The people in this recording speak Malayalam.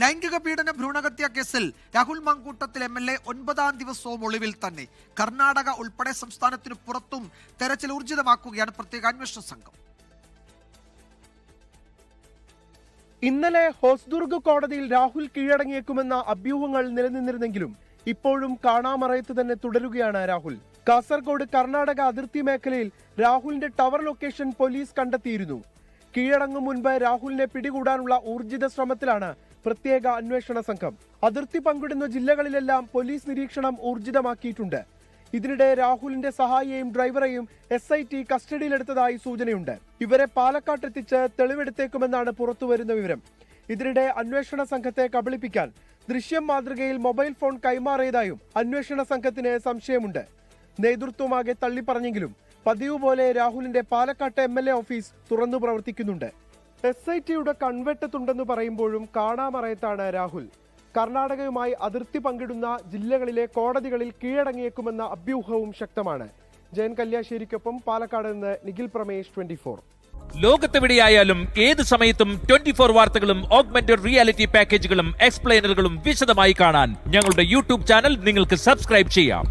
ലൈംഗിക പീഡന ഭ്രൂണഹത്യ കേസിൽ Rahul Mankoottathil M L A ഒൻപതാം ദിവസവും ഒളിവിൽ തന്നെ. കർണാടക ഉൾപ്പെടെ സംസ്ഥാനത്തിന് പുറത്തും തെരച്ചിൽ ഊർജിതമാക്കുകയാണ് പ്രത്യേക അന്വേഷണ സംഘം. ഇന്നലെ ഹോസ്ദുർഗ് കോടതിയിൽ രാഹുൽ കീഴടങ്ങിയേക്കുമെന്ന അഭ്യൂഹങ്ങൾ നിലനിന്നിരുന്നെങ്കിലും ഇപ്പോഴും കാണാമറയത്ത് തന്നെ തുടരുകയാണ് രാഹുൽ. കാസർഗോഡ് കർണാടക അതിർത്തി മേഖലയിൽ രാഹുലിന്റെ ടവർ ലൊക്കേഷൻ പോലീസ് കണ്ടെത്തിയിരുന്നു. കീഴടങ്ങും മുൻപ് രാഹുലിനെ പിടികൂടാനുള്ള ഊർജിത ശ്രമത്തിലാണ് പ്രത്യേക അന്വേഷണ സംഘം. അതിർത്തി പങ്കിടുന്ന ജില്ലകളിലെല്ലാം പോലീസ് നിരീക്ഷണം ഊർജിതമാക്കിയിട്ടുണ്ട്. ഇതിനിടെ രാഹുലിന്റെ സഹായിയെയും ഡ്രൈവറെയും എസ് ഐ ടി കസ്റ്റഡിയിലെടുത്തതായി സൂചനയുണ്ട്. ഇവരെ പാലക്കാട്ടെത്തിച്ച് തെളിവെടുത്തേക്കുമെന്നാണ് പുറത്തുവരുന്ന വിവരം. ഇതിനിടെ അന്വേഷണ സംഘത്തെ കബളിപ്പിക്കാൻ ദൃശ്യം മാതൃകയിൽ മൊബൈൽ ഫോൺ കൈമാറിയതായും അന്വേഷണ സംഘത്തിന് സംശയമുണ്ട്. നേതൃത്വമാകെ തള്ളിപ്പറഞ്ഞെങ്കിലും പതിവ് പോലെ രാഹുലിന്റെ പാലക്കാട്ടെ എം എൽ എ ഓഫീസ് തുറന്നു പ്രവർത്തിക്കുന്നുണ്ട്. എസ് ഐ ടിയുടെ കൺവെട്ടത്തുണ്ടെന്ന് പറയുമ്പോഴും കാണാമറയത്താണ് രാഹുൽ. കർണാടകയുമായി അതിർത്തി പങ്കിടുന്ന ജില്ലകളിലെ കോടതികളിൽ കീഴടങ്ങിയേക്കുമെന്ന അഭ്യൂഹവും ശക്തമാണ്. ജയൻ കല്യാശ്ശേരിക്കൊപ്പം പാലക്കാട് നിന്ന് നിഖിൽ പ്രമേഷ് ട്വന്റി ഫോർ. ലോകത്തെവിടെയായാലും ഏത് സമയത്തും ട്വന്റി ഫോർ വാർത്തകളും ഓഗ്മെന്റഡ് റിയാലിറ്റി പാക്കേജുകളും എക്സ്പ്ലെയിനറുകളും വിശദമായി കാണാൻ ഞങ്ങളുടെ യൂട്യൂബ് ചാനൽ നിങ്ങൾക്ക് സബ്സ്ക്രൈബ് ചെയ്യാം.